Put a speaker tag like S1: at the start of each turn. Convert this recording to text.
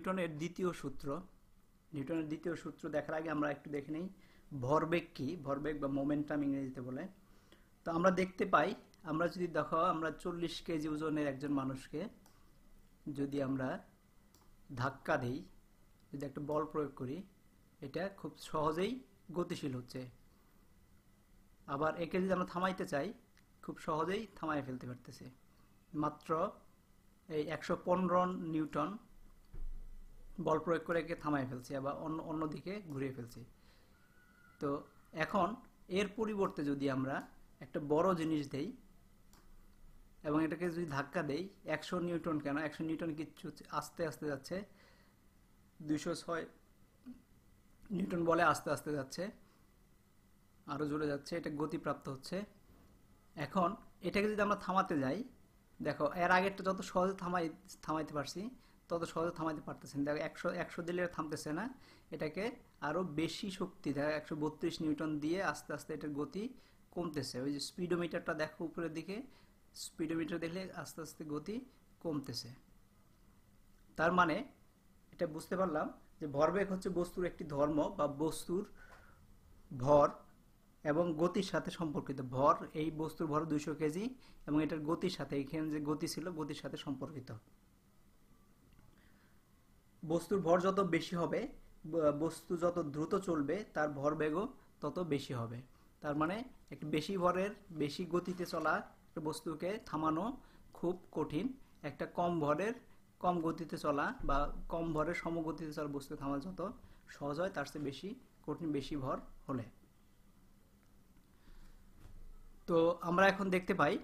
S1: নিউটনের দ্বিতীয় সূত্র। নিউটনের দ্বিতীয় সূত্র দেখার আগে আমরা একটু দেখে নেই। ভরবেগ কি? ভরবেগ বা মোমেন্টাম ইংরেজিতে বলে। তো আমরা দেখতে পাই, আমরা যদি দেখো, আমরা চল্লিশ কেজি ওজনের একজন মানুষকে যদি আমরা ধাক্কা দিই, যদি একটা বল প্রয়োগ করি, এটা খুব সহজেই গতিশীল হচ্ছে। আবার একে যদি আমরা থামাইতে চাই, খুব সহজেই থামাই ফেলতে পারতেছে। মাত্র এই একশো পনেরো নিউটন বল প্রয়োগ করে একে থামাই ফেলছি বা অন্য অন্যদিকে ঘুরিয়ে ফেলছি। তো এখন এর পরিবর্তে যদি আমরা একটা বড় জিনিস দেই এবং এটাকে যদি ধাক্কা দেই, একশো নিউটন কেন? একশো নিউটন কিচ্ছু আস্তে আস্তে যাচ্ছে। দুইশো ছয় নিউটন বলে আস্তে আস্তে যাচ্ছে। আরও জোরে যাচ্ছে, এটা গতিপ্রাপ্ত হচ্ছে। এখন এটাকে যদি আমরা থামাতে যাই, দেখো এর আগেরটা যত সহজে থামাই, থামাইতে পারছি তত সহজে থামাইতে পারতেছে না দেখো, একশো একশো দিলে থামতেছে না। এটাকে আরও বেশি শক্তি, দেখো, একশো বত্রিশ নিউটন দিয়ে আস্তে আস্তে এটার গতি কমতেছে। ওই যে স্পিডোমিটারটা দেখো উপরের দিকে, স্পিডোমিটার দেখলে আস্তে আস্তে গতি কমতেছে। তার মানে এটা বুঝতে পারলাম যে ভরবেগ হচ্ছে বস্তুর একটি ধর্ম বা বস্তুর ভর এবং গতির সাথে সম্পর্কিত। ভর, এই বস্তুর ভর দুইশো কেজি এবং এটার গতির সাথে, এখানে যে গতি ছিল, গতির সাথে সম্পর্কিত। বস্তুর ভর যত বেশি হবে বস্তু যত দ্রুত চলবে, তার ভর বেগও তত বেশি হবে। তার মানে একটি বেশি ভরের, বেশি গতিতে চলা একটা বস্তুকে থামানো খুব কঠিন। একটা কম ভরের, কম গতিতে চলা বা কম ভরের সমগতিতে চলা বস্তু থামানো যত সহজ হয়, তার চেয়ে বেশি কঠিন, বেশি ভর হলে। তো আমরা এখন দেখতে পাই